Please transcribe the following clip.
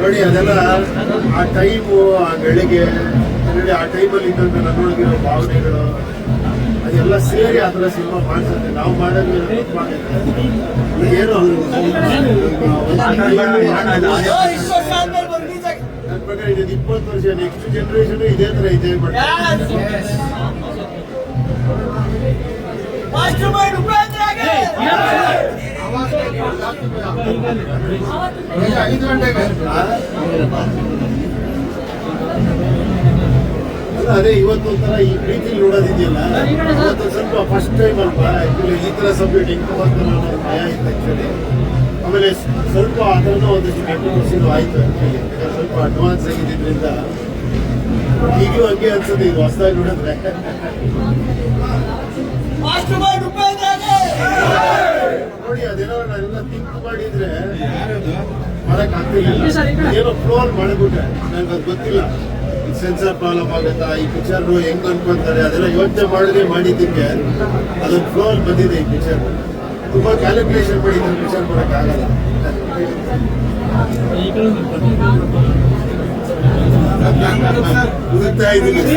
ನೋಡಿ ಅದೆಲ್ಲ ಆ ಟೈಮು ಆ ನೋಡಿ ಆ ಟೈಮಲ್ಲಿ ಇದ್ದಂತ ನನ್ನೊಳಗಿರೋ ಭಾವನೆಗಳು ಅದೆಲ್ಲ ಸೇರಿ ಅದರ ಥರ ಸಿನಿಮಾ ಮಾಡಿಸುತ್ತೆ ನಾವು ಮಾಡೋದು ಏನು ನನ್ನ ಪ್ರಕಾರ ಇದು ಇಪ್ಪತ್ತು ವರ್ಷ ನೆಕ್ಸ್ಟ್ ಜನರೇಷನ್ ಇದೇ ತರ ಇದೆ ಐದು ಗಂಟೆಗೆ ಅಲ್ಲ ಇವತ್ತು ಒಂಥರ ಈ ಪ್ರೀತಿ ನೋಡೋದಿದೆಯಲ್ಲ ಇವತ್ತು ಸ್ವಲ್ಪ ಫಸ್ಟ್ ಟೈಮ್ ಅಲ್ವಾ? ಆ್ಯಕ್ಚುಲಿ ಈ ಥರ ಸಬ್ಜೆಕ್ಟ್ ಹೆಂಗೆ ನಾನು ಅನ್ನೋ ಭಯ ಇತ್ತು ಆ್ಯಕ್ಚುಲಿ ಆಮೇಲೆ ಸ್ವಲ್ಪ ಅದನ್ನು ಒಂದಷ್ಟು ಕಂಟ್ರವರ್ಸಿನೂ ಆಯಿತು ಆ್ಯಕ್ಚುಲಿ ಸ್ವಲ್ಪ ಅಡ್ವಾನ್ಸ್ ಆಗಿದ್ದರಿಂದ ಈಗಲೂ ಹಂಗೆ ಅನ್ಸುತ್ತೆ ಇದು ಹೊಸದಾಗಿ ನೋಡಿದ್ರೆ. ನೋಡಿ ಅದೇನೋ ನಾನೆಲ್ಲ ಥಿಂಕ್ ಮಾಡಿದ್ರೆ ಮಾಡಕ್ ಆಗ್ತಿಲ್ಲ ಏನೋ ಫ್ಲೋರ್ ಮಾಡಿಬಿಟ್ರೆ. ನನಗೆ ಅದು ಗೊತ್ತಿಲ್ಲ. ಸೆನ್ಸರ್ ಪ್ರಾಬ್ಲಮ್ ಆಗುತ್ತಾ ಈ ಪಿಕ್ಚರ್ ಹೆಂಗ್ ಅನ್ಕೊಂತಾರೆ ಅದೆಲ್ಲ ಯೋಚನೆ ಮಾಡಿದ್ರೆ ಮಾಡಿದ್ದಕ್ಕೆ ಅದೊಂದು ಅಲ್ಲಿ ಬಂದಿದೆ ಈ ಪಿಕ್ಚರ್ ತುಂಬಾ ಕ್ಯಾಲ್ಕುಲೇಷನ್ ಮಾಡಿ ಪಿಕ್ಚರ್ ಕೊಡಕ್ ಆಗಲ್ಲ. ಹುಡುಕ್ತಾ ಇದ್ದೀನಿ